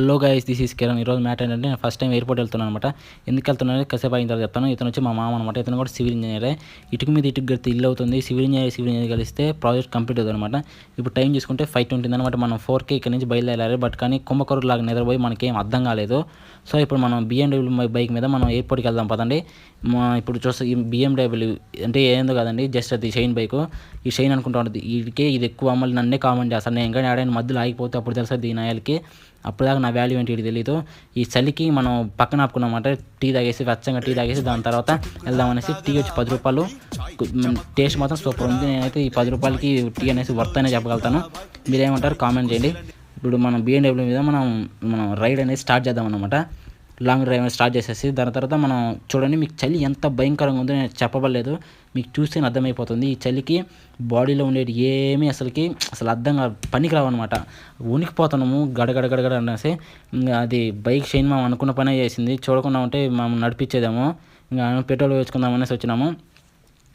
Hello guys this is Kiran ఈరోజు matter ఏంటంటే నేను ఫస్ట్ టైం ఎయిర్పోర్ట్ వెళ్తున్నాను అనమాట ఎందుకు వెళ్తున్నాను కసేపు అయిన తర్వాత చెప్తాను. ఇతను వచ్చి మా మామ అనమాట ఇతను కూడా సివిల్ ఇంజనీరే ఇటుకు మీద ఇటుకు గడితే ఇల్లు అవుతుంది. సివిల్ ఇంజనీర్ సివిల్ ఇంజనీర్ కలిస్తే ప్రాజెక్ట్ కంప్లీట్ అవుతుంది అనమాట ఇప్పుడు టైం చూసుకుంటే ఫైవ్ ట్వంటీ అనమాట మనం ఫోర్ కే ఇక్కడ నుంచి బయలుదేరాలి. బట్ కానీ కుంభకరు లాగా నిద్రపోయి మనకేం అర్థం కాలేదు. సో ఇప్పుడు మనం బిఎండబ్ల్యూ బైక్ మీద మనం ఎయిర్పోర్ట్కి వెళ్దాం పదండి. మా ఇప్పుడు చూస్తే ఈ బిఎండబ్ల్యూ అంటే ఏందో కదండి జస్ట్ అది షైన్ బైక్ ఈ షైన్ అనుకుంటా ఉంటుంది. వీడికే ఇది ఎక్కువ అమ్మాలి నన్నే కామెంట్ చేస్తాను నేను ఇంకా ఆడైనా మధ్యలో ఆగిపోతే అప్పుడు తెలుస్తుంది దీని అప్పుడు దాకా నా వాల్యూ ఏంటి తెలియదు ఈ చలికి మనం పక్కన ఆపుకున్నామంట టీ తాగేసి వెచ్చంగా టీ తాగేసి దాని తర్వాత వెళ్దామనేసి టీ వచ్చి పది రూపాయలు. టేస్ట్ మాత్రం సూపర్ ఉంది. నేనైతే ఈ పది రూపాయలకి టీ అనేసి వర్త్ అనే చెప్పగలుగుతాను. మీరేమంటారు? కామెంట్ చేయండి. ఇప్పుడు మనం బిఎండబ్ల్యూ మీద మనం మనం రైడ్ అనేది స్టార్ట్ చేద్దాం అనమాట లాంగ్ డ్రైవ్ స్టార్ట్ చేసేసి దాని తర్వాత మనం చూడండి మీకు చలి ఎంత భయంకరంగా ఉందో నేను చెప్పబడలేదు. మీకు చూస్తే అర్థమైపోతుంది. ఈ చలికి బాడీలో ఉండేది ఏమీ అసలుకి అసలు అర్థం కాదు పనికి రావన్నమాట ఉనికిపోతున్నాము గడగడ గడగడ అనేసి. అది బైక్ షైన్ మనం అనుకున్న పనే చేసింది. చూడకుండా ఉంటే మనం నడిపించేదేమో. ఇంకా పెట్రోల్ వేసుకుందాం అనేసి వచ్చినాము.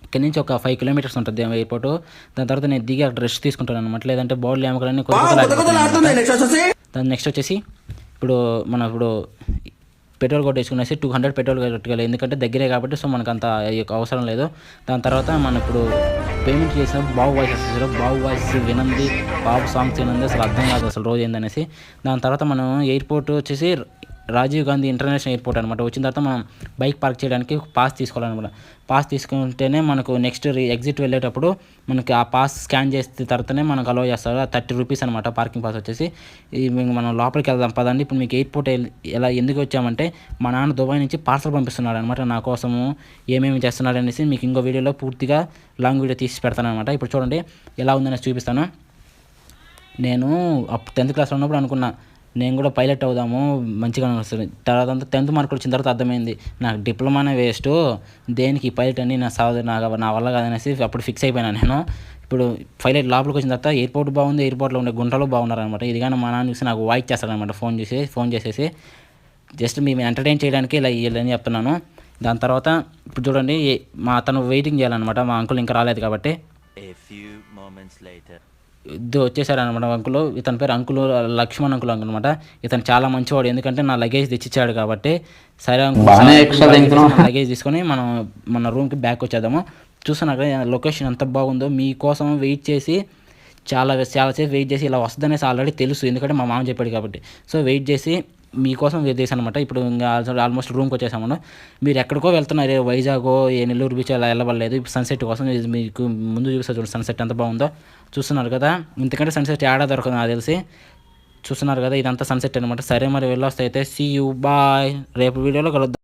ఇక్కడ నుంచి ఒక ఫైవ్ కిలోమీటర్స్ ఉంటుంది ఎయిర్పోర్ట్. దాని తర్వాత నేను దిగి అక్కడ రెస్ట్ తీసుకుంటాను అనమాట లేదంటే బాడీ ఎముకలన్నీ కొద్దిగా దాని నెక్స్ట్ వచ్చేసి ఇప్పుడు మన ఇప్పుడు పెట్రోల్ కొట్టేసుకునేసి టూ హండ్రెడ్ పెట్రోల్ కొట్టుకోవాలి ఎందుకంటే దగ్గరే కాబట్టి సో మనకు అంత అవసరం లేదు. దాని తర్వాత మనం ఇప్పుడు పేమెంట్ చేసిన బాబు వాయిస్ వచ్చేసారు బాబు వాయిస్ వినంది బాబు సాంగ్స్ వినంది అసలు అర్థం కాదు అసలు రోజు ఏందనేసి. దాని తర్వాత మనం ఎయిర్పోర్ట్ వచ్చేసి రాజీవ్ గాంధీ ఇంటర్నేషనల్ ఎయిర్పోర్ట్ అనమాట వచ్చిన తర్వాత మనం బైక్ పార్క్ చేయడానికి పాస్ తీసుకోవాలన్నమాట. పాస్ తీసుకుంటేనే మనకు నెక్స్ట్ ఎగ్జిట్ వెళ్ళేటప్పుడు మనకి ఆ పాస్ స్కాన్ చేసిన తర్వాతనే మనకు అలో చేస్తారు. థర్టీ రూపీస్ అనమాట పార్కింగ్ పాస్ వచ్చేసి. మనం లోపలికి వెళ్దాం పదండి. ఇప్పుడు మీకు ఎయిర్పోర్ట్ ఎలా ఎందుకు వచ్చామంటే మా నాన్న దుబాయ్ నుంచి పార్సల్ పంపిస్తున్నాడు అనమాట నా కోసము ఏమేమి చేస్తున్నాడు అనేసి మీకు ఇంకో వీడియోలో పూర్తిగా లాంగ్ వీడియో తీసి పెడతాను అనమాట ఇప్పుడు చూడండి ఎలా ఉందనేసి చూపిస్తాను. నేను అప్పుడు టెన్త్ క్లాస్లో ఉన్నప్పుడు అనుకున్నా నేను కూడా పైలట్ అవుదాము మంచిగా వస్తుంది తర్వాత అంతా టెన్త్ మార్కులు వచ్చిన తర్వాత అర్థమైంది నాకు డిప్లొమానే వేస్ట్ దేనికి పైలట్ అని నా సాగు నా నా వల్ల కాదనేసి అప్పుడు ఫిక్స్ అయిపోయినా నేను. ఇప్పుడు పైలట్ లోపలికి వచ్చిన తర్వాత ఎయిర్పోర్ట్ బాగుంది ఎయిర్పోర్ట్లో ఉండే గుంటలు బాగున్నారనమాట ఇది కానీ మా నాన్న చూసి నాకు వాయిస్ చేస్తాడనమాట ఫోన్ చేసి ఫోన్ చేసేసి. జస్ట్ మేము ఎంటర్టైన్ చేయడానికి ఇలా ఇవ్వాలని చెప్తున్నాను. దాని తర్వాత ఇప్పుడు చూడండి మా అతను వెయిటింగ్ చేయాలన్నమాట మా అంకుల్ ఇంకా రాలేదు కాబట్టి. ఇద్దరు వచ్చేసారనమాట అంకులు. ఇతని పేరు అంకులు లక్ష్మణ్ అంకుల్ అనమాట ఇతను చాలా మంచివాడు. ఎందుకంటే నా లగేజ్ తెచ్చిచ్చాడు కాబట్టి. సరే అంకుల్ లగేజ్ తీసుకొని మనం మన రూమ్కి బ్యాక్ వచ్చేద్దాము. చూస్తున్నారు లొకేషన్ ఎంత బాగుందో. మీకోసం వెయిట్ చేసి చాలా చాలాసేపు వెయిట్ చేసి ఇలా వస్తుందనేసి ఆల్రెడీ తెలుసు. ఎందుకంటే మా మామ చెప్పాడు కాబట్టి. సో వెయిట్ చేసి మీకోసం వెయిట్ చేశాను అనమాట ఇప్పుడు ఇంకా ఆల్మోస్ట్ రూమ్కి వచ్చేసాము మీరు ఎక్కడికో వెళ్తున్నారు. వైజాగో ఏ నెల్లూరు బీచ్ అలా వెళ్ళబడలేదు. సన్సెట్ కోసం మీకు ముందు చూపిస్తారు చూడండి సన్సెట్ ఎంత బాగుందో. చూస్తున్నారు కదా. ఇంతకంటే సన్సెట్ ఏడా దొరకదు నాకు తెలిసి. చూస్తున్నారు కదా ఇదంతా సన్సెట్ అనమాట సరే మరి వెళ్ళొస్తే అయితే సీ యూ బాయ్ రేపు వీడియోలో కలుద్దాం.